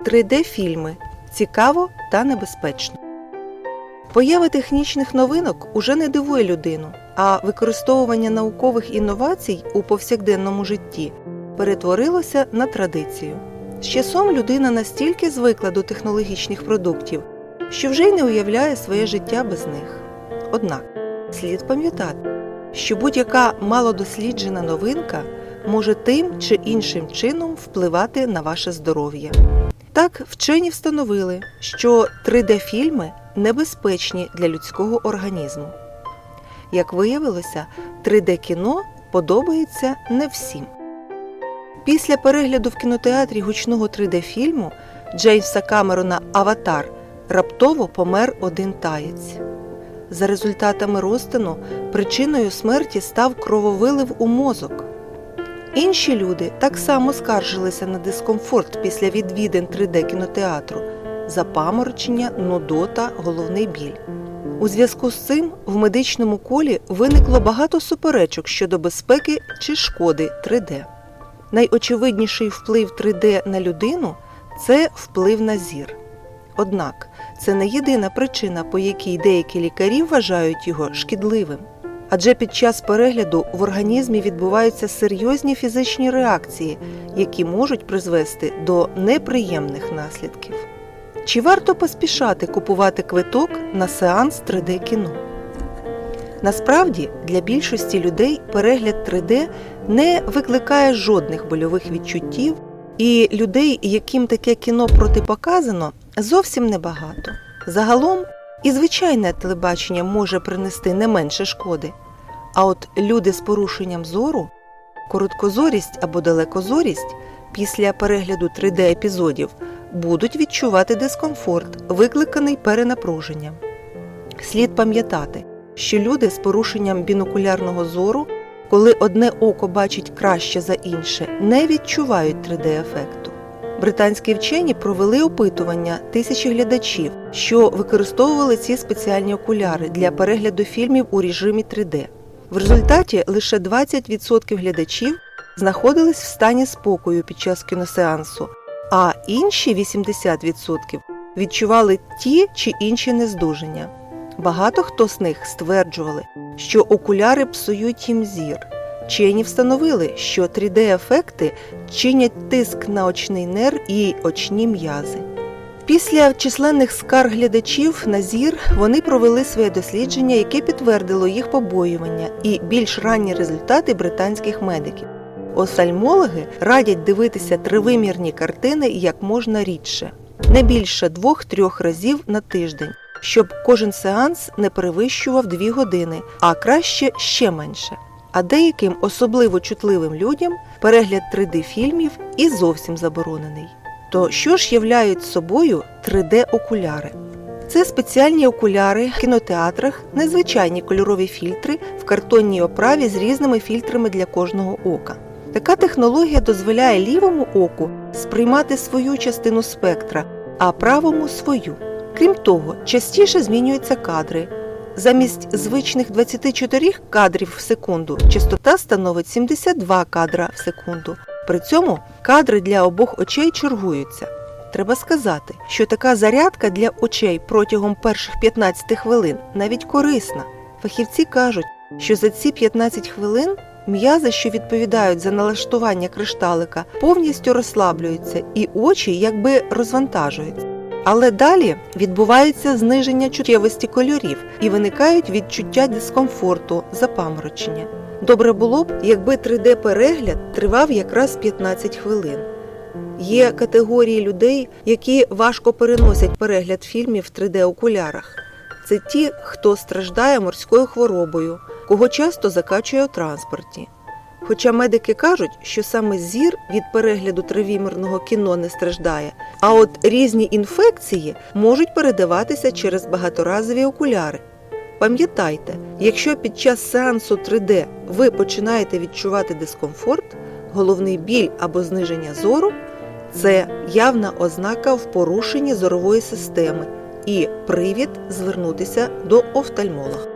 3D-фільми цікаво та небезпечно. Поява технічних новинок уже не дивує людину, а використовування наукових інновацій у повсякденному житті перетворилося на традицію. З часом людина настільки звикла до технологічних продуктів, що вже й не уявляє своє життя без них. Однак слід пам'ятати, що будь-яка малодосліджена новинка може тим чи іншим чином впливати на ваше здоров'я. Так, вчені встановили, що 3D-фільми небезпечні для людського організму. Як виявилося, 3D-кіно подобається не всім. Після перегляду в кінотеатрі гучного 3D-фільму Джеймса Камерона Аватар раптово помер один таєць. За результатами розтину причиною смерті став крововилив у мозок. Інші люди так само скаржилися на дискомфорт після відвідин 3D кінотеатру, запаморочення, нудота, головний біль. У зв'язку з цим в медичному колі виникло багато суперечок щодо безпеки чи шкоди 3D. Найочевидніший вплив 3D на людину це вплив на зір. Однак це не єдина причина, по якій деякі лікарі вважають його шкідливим. Адже під час перегляду в організмі відбуваються серйозні фізичні реакції, які можуть призвести до неприємних наслідків. Чи варто поспішати купувати квиток на сеанс 3D кіно? Насправді, для більшості людей перегляд 3D не викликає жодних больових відчуттів, і людей, яким таке кіно протипоказано, зовсім небагато. Загалом і звичайне телебачення може принести не менше шкоди. А от люди з порушенням зору, короткозорість або далекозорість після перегляду 3D-епізодів будуть відчувати дискомфорт, викликаний перенапруженням. Слід пам'ятати, що люди з порушенням бінокулярного зору, коли одне око бачить краще за інше, не відчувають 3D-ефекту. Британські вчені провели опитування тисячі глядачів, що використовували ці спеціальні окуляри для перегляду фільмів у режимі 3D. В результаті лише 20% глядачів знаходились в стані спокою під час кіносеансу, а інші 80% відчували ті чи інші нездужання. Багато хто з них стверджували, що окуляри псують їм зір. Вчені встановили, що 3D-ефекти чинять тиск на очний нерв і очні м'язи. Після численних скарг глядачів на зір вони провели своє дослідження, яке підтвердило їх побоювання і більш ранні результати британських медиків. Офтальмологи радять дивитися тривимірні картини як можна рідше, не більше двох-трьох разів на тиждень, щоб кожен сеанс не перевищував 2 години, а краще ще менше. А деяким особливо чутливим людям перегляд 3D-фільмів і зовсім заборонений. То що ж являють собою 3D-окуляри? Це спеціальні окуляри в кінотеатрах, незвичайні кольорові фільтри в картонній оправі з різними фільтрами для кожного ока. Така технологія дозволяє лівому оку сприймати свою частину спектра, а правому свою. Крім того, частіше змінюються кадри. Замість звичних 24 кадрів в секунду частота становить 72 кадра в секунду. При цьому кадри для обох очей чергуються. Треба сказати, що така зарядка для очей протягом перших 15 хвилин навіть корисна. Фахівці кажуть, що за ці 15 хвилин м'язи, що відповідають за налаштування кришталика, повністю розслаблюються і очі якби розвантажуються. Але далі відбувається зниження чуттєвості кольорів і виникають відчуття дискомфорту, запаморочення. Добре було б, якби 3D-перегляд тривав якраз 15 хвилин. Є категорії людей, які важко переносять перегляд фільмів в 3D-окулярах. Це ті, хто страждає морською хворобою, кого часто закачує у транспорті. Хоча медики кажуть, що саме зір від перегляду тривімерного кіно не страждає, а от різні інфекції можуть передаватися через багаторазові окуляри. Пам'ятайте, якщо під час сеансу 3D ви починаєте відчувати дискомфорт, головний біль або зниження зору, це явна ознака в порушенні зорової системи і привід звернутися до офтальмолога.